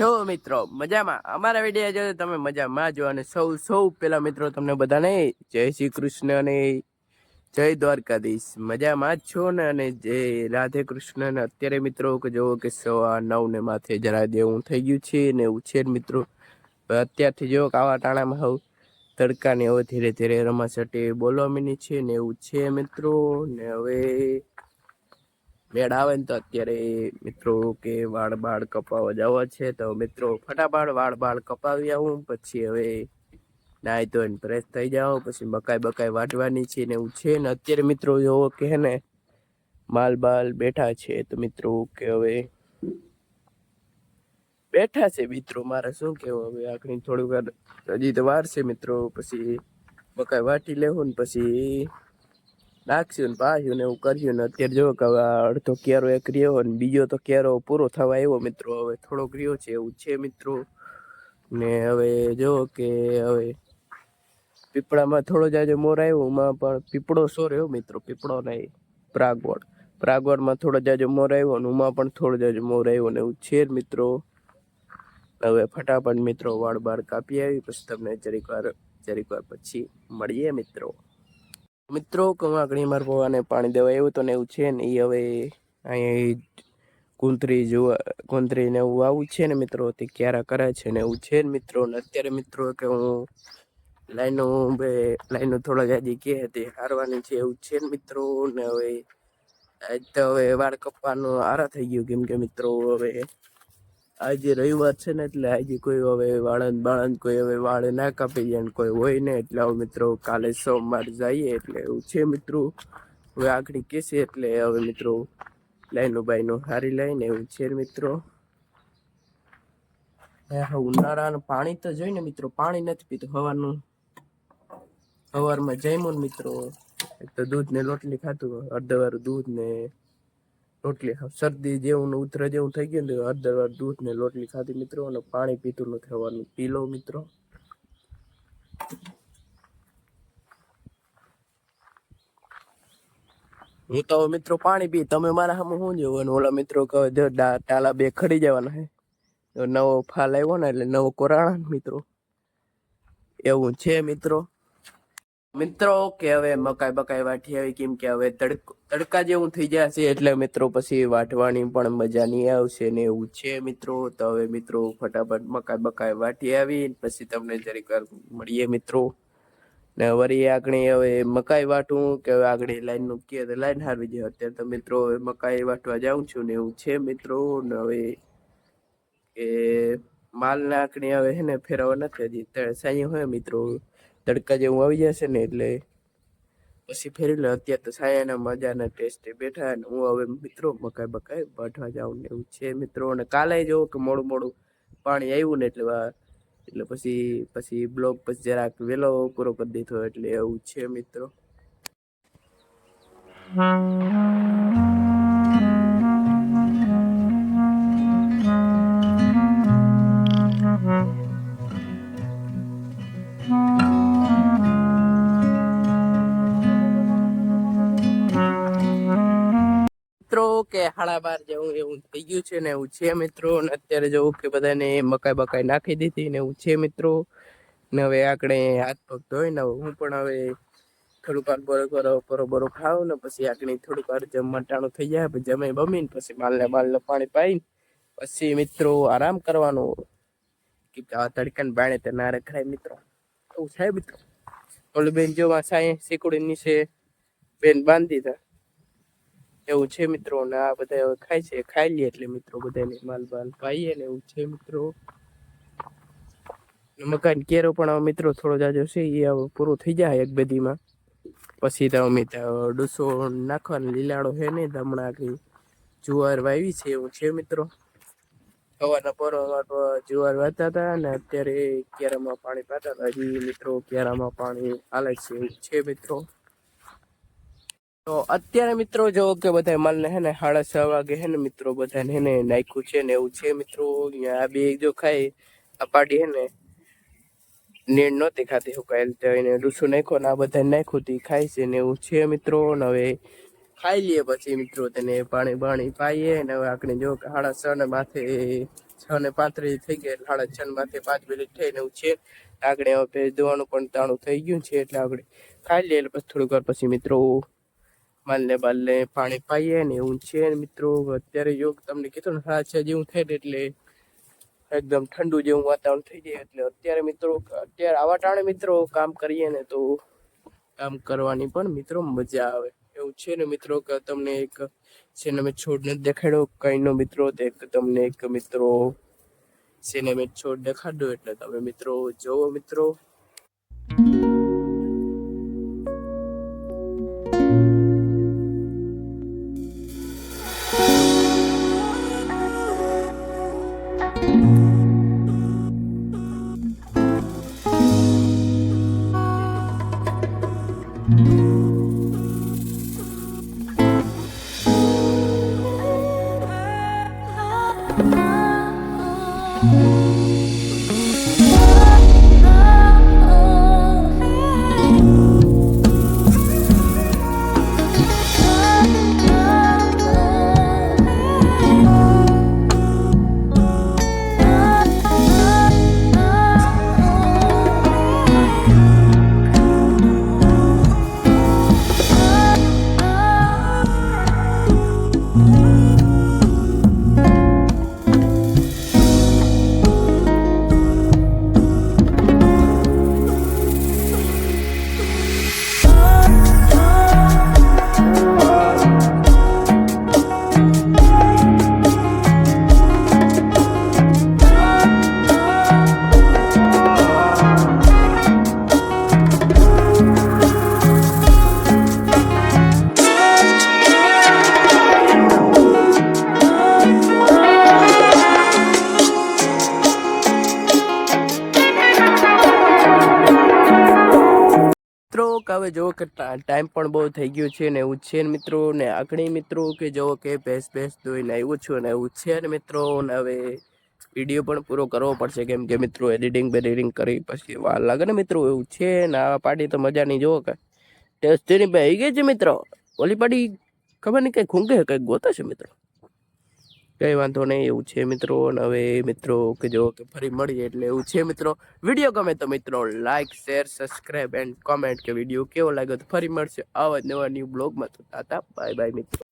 છો મિત્રો, મજામાં. અમારા વીડિયો જો તમે મજામાં. જો અને સૌ સૌ પેલા મિત્રો તમને બધાને જય શ્રી કૃષ્ણ અને જય દ્વારકાધીશ. મજામાં જ છો ને? અને જય રાધે કૃષ્ણ ને અત્યારે મિત્રો કે જુઓ કે સવા નવ ને માથે જરા દેવું થઈ ગયું છે ને ઉછેર મિત્રો. અત્યારથી જો કાવા ટાણામાં હોઉં તડકાને હવે ધીરે ધીરે રમાસટે બોલવા મીની છે ને એવું છે મિત્રો. ને હવે મેળ આવે ને તો અત્યારે મિત્રો કે વાળ બાળ કપાવવા જવા છે, તો મિત્રો ફટાફટ વાળ બાળ કપાવી આવું, પછી હવે નાહી તો ફ્રેશ થઈ જાઓ, પછી મકાઈ બકાઈ વાટવાની છે ને એવું છે ને અત્યારે મિત્રો જોવો કે ને માલ બાલ બેઠા છે, તો મિત્રો કે હવે બેઠા છે મિત્રો, મારે શું કેવું હવે આખરી થોડીક વાર હજી તો વાર છે મિત્રો, પછી મકાઈ વાટી લેવું ને પછી નાખ્યું ને ને એવું કર્યું ને અત્યારે જો કે અડધો કેરો એક રહ્યો ને બીજો તો કેરો પૂરો થવા આવ્યો મિત્રો, હવે થોડોક રહ્યો છે એવું છે મિત્રો. ને હવે જો કે હવે પીપળામાં થોડો જાજો મોર આવ્યો, એમાં પણ પીપળો સો રહ્યો મિત્રો, પીપળો નહીં પ્રાગવડ. પ્રાગવડમાં થોડો જાજો મોર આવ્યો ને ઉમાં પણ થોડો જાજો મોર આવ્યો ને એવું છે મિત્રો. હવે ફટાફટ મિત્રો વાળ બાળ કાપી આવી, પછી તમને જરીક વાર જરીક વાર પછી મળીએ મિત્રો. મિત્રો કમાકડી માર પવાને પાણી દેવા એવું તો ને એવું છે ને એ હવે અહીંયા કુંતરી જોવા, કુંતરી ને એવું આવું છે ને મિત્રો, તે ક્યારે કરે છે ને એવું છે ને મિત્રો. ને અત્યારે મિત્રો કે હું લાઈનો બે લાઈનો થોડા જાજી કે તે હારવાની છે એવું છે ને મિત્રો. ને હવે આજ તો હવે વાળ કપવાનું આરા થઈ ગયું કેમ કે મિત્રો, હવે આજે રવિવાર છે ને એટલે આજે કોઈ હવે વાળંદ બાળંદ કોઈ હવે વાળ ના કાપી જાય ને કોઈ હોય ને એટલે હવે મિત્રો કાલે સોમવાર જઈએ એટલે એવું છે મિત્રો. હવે આખરી કેસે એટલે હવે મિત્રો લાઈનો બાઈનો હારી લઈને એવું છે મિત્રો. ઉનાળાનું પાણી તો જોઈને મિત્રો, પાણી નથી પીતું હવાનું. સવારમાં જઈમો ને મિત્રો. એક તો દૂધ ને રોટલી ખાતું અડધવાર દૂધ ને રોટલી શરદી જેવું ને જેવું થઈ ગયું ને અડધવાર દૂધ ને રોટલી ખાધી મિત્રો અને પાણી પીતું નથી હવાનું પી લો મિત્રો. હું તો મિત્રો પાણી પી, તમે મારા સામે શું જોવો? ઓલા મિત્રો કહે, જો ટાલા બે ખડી જવાના હે. નવો ફાલ આવ્યો ને એટલે નવો કોરાણા મિત્રો. એવું છે મિત્રો. મિત્રો, કે હવે મકાઈ બકાઈ વાટી આવી, કેમ કે હવે તડકો, તડકા જેવું થઈ જશે એટલે મિત્રો પછી વાટવાની પણ મજા નહીં આવશે ને એવું છે મિત્રો. તો હવે મિત્રો ફટાફટ મકાઈ બકાઈ વાટી આવી પછી તમને જરીક મળીએ મિત્રો. ને વળી આગળ હવે મકાઈ વાટું, કે હવે આગળ લાઈનનું કે લાઈન હારવી જાય અત્યારે તો મિત્રો હવે મકાઈ વાટવા જાઉં છું ને એવું છે મિત્રો, ને હવે કે માલ નાખણી હવે હે ને ફેરવા નથી હજી. ત- સાંજે હોય મિત્રો. તડકા જેવું આવી જશે ને એટલે પછી ફેરી લે. અત્યારે તો સાયાના મજાના ટેસ્ટે બેઠા અને હું હવે મિત્રો મકાઈ બકાઈ વાટવા જાઉં ને એવું છે મિત્રો. અને કાલે જો કે મોડું મોડું પાણી આવ્યું ને એટલે એટલે પછી પછી બ્લોગ પછી જરાક વહેલો પૂરો કરી દીધો એટલે એવું છે મિત્રો. કે હાડા બાર જેવું એવું થઈ ગયું છે ને એવું છે મિત્રો? ને અત્યારે જવું કે બધાને મકાઈ બકાઈ નાખી દીધી ને એવું છે મિત્રો? ને હવે આપણે હાથ પગ ધોઈ ને હું પણ હવે થોડુંક વાર બરો બરો બરો બરો ખાવ ને પછી આગળ થોડુંક વાર જમવા ટાણું થઈ જાય, પછી જમે બમીને પછી માલને માલને પાણી પાઈને પછી મિત્રો આરામ કરવાનો. કે આ તડકાને બાણે તે ના રખડાય મિત્રો. એવું થાય મિત્રો. ઓલું બેન જો સાંઈ શીકડી નીચે બેન બાંધી હતા એવું છે મિત્રો, ને આ બધા હવે ખાય છે. ખાઈ લઈએ એટલે મિત્રો બધાને માલ બાલ. પાઈએ ને એવું છે મિત્રો. મકાન કેરો પણ હવે મિત્રો થોડો જાજો છે એ હવે પૂરો થઈ જાય એક બધીમાં પછી તો અમે ડુસો નાખવાનો લીલાડો છે ને હમણાં આગળ જુવાર વાવી છે એવું છે મિત્રો. સવારના પરો જુવાર વાતા હતા ને અત્યારે કેરામાં પાણી પાતા હતા. હજી મિત્રો કેરામાં પાણી હાલે છે એવું છે મિત્રો. તો અત્યારે મિત્રો જો કે બધા માલને હે ને સાડા છ વાગે હે ને મિત્રો બધાને હે ને નાખ્યું છે ને એવું છે મિત્રો. અહીંયા આ બે જો ખાઈ આ પાડી હે ને, નીણ નહોતી ખાતી હુકાયેલ તો એને ડૂસું નાખ્યો ને આ બધા નાખ્યું તી, ખાય છે ને એવું છે મિત્રો. ને હવે ખાઈ લઈએ પછી મિત્રો તેને પાણી બાણી પાઈએ ને હવે આપણે જો કે સાડા છ ને માથે, છ ને પાંત્રીસ થઈ ગયા સાડા છ ને માથે પાંચ મિનિટ થઈને એવું છે. આગળ હવે ભેજ દોવાનું પણ તાણું થઈ ગયું છે એટલે આપણે ખાઈ લઈએ પછી થોડીક વાર પછી મિત્રો. માલને બાલને પાણી પાઈએ ને એવું છે મિત્રો. અત્યારે યોગ તમને કીધું ને, સાત છે જેવું થાય એટલે એકદમ ઠંડુ જેવું વાતાવરણ થઈ જાય એટલે અત્યારે મિત્રો, અત્યારે આવા ટાણે મિત્રો કામ કરીએ ને તો કામ કરવાની પણ મિત્રો મજા આવે. એવું છે ને મિત્રો કે તમને એક છે ને મેં છોડ નથી દેખાડ્યો, કઈનો મિત્રો તે તમને એક મિત્રો છે ને મેં છોડ દેખાડ્યો. એટલે તમે મિત્રો જોવો મિત્રો. મિત્રો કે હવે જો કે ટાઈમ પણ બહુ થઈ ગયો છે ને એવું છે મિત્રો ને આગળી મિત્રો કે જુઓ કે ભેંસ ભેંસ ધોઈને આવ્યું છું ને એવું છે ને મિત્રો ને હવે વીડિયો પણ પૂરો કરવો પડશે કેમ કે મિત્રો એડિટિંગ બેડિટિંગ કરી પછી વાર લાગે ને મિત્રો એવું છે ને આ પાર્ટી તો મજા નહીં જોવો કે ટેસ્ટની આવી ગઈ છે મિત્રો. ઓલી પાર્ટી ખબર નહીં, કંઈ ખૂંગે કંઈક ગોતા છે મિત્રો. કઈ વાંધો નહીં, એવું છે મિત્રો. અને હવે મિત્રો કે જો કે ફરી મળીએ એટલે એવું છે મિત્રો. વીડિયો ગમે તો મિત્રો like share subscribe and comment કે વીડિયો કેવો લાગ્યો તો ફરી મળશે આવા નવા ન્યૂ બ્લોગમાં તો તાતા બાય બાય મિત્રો.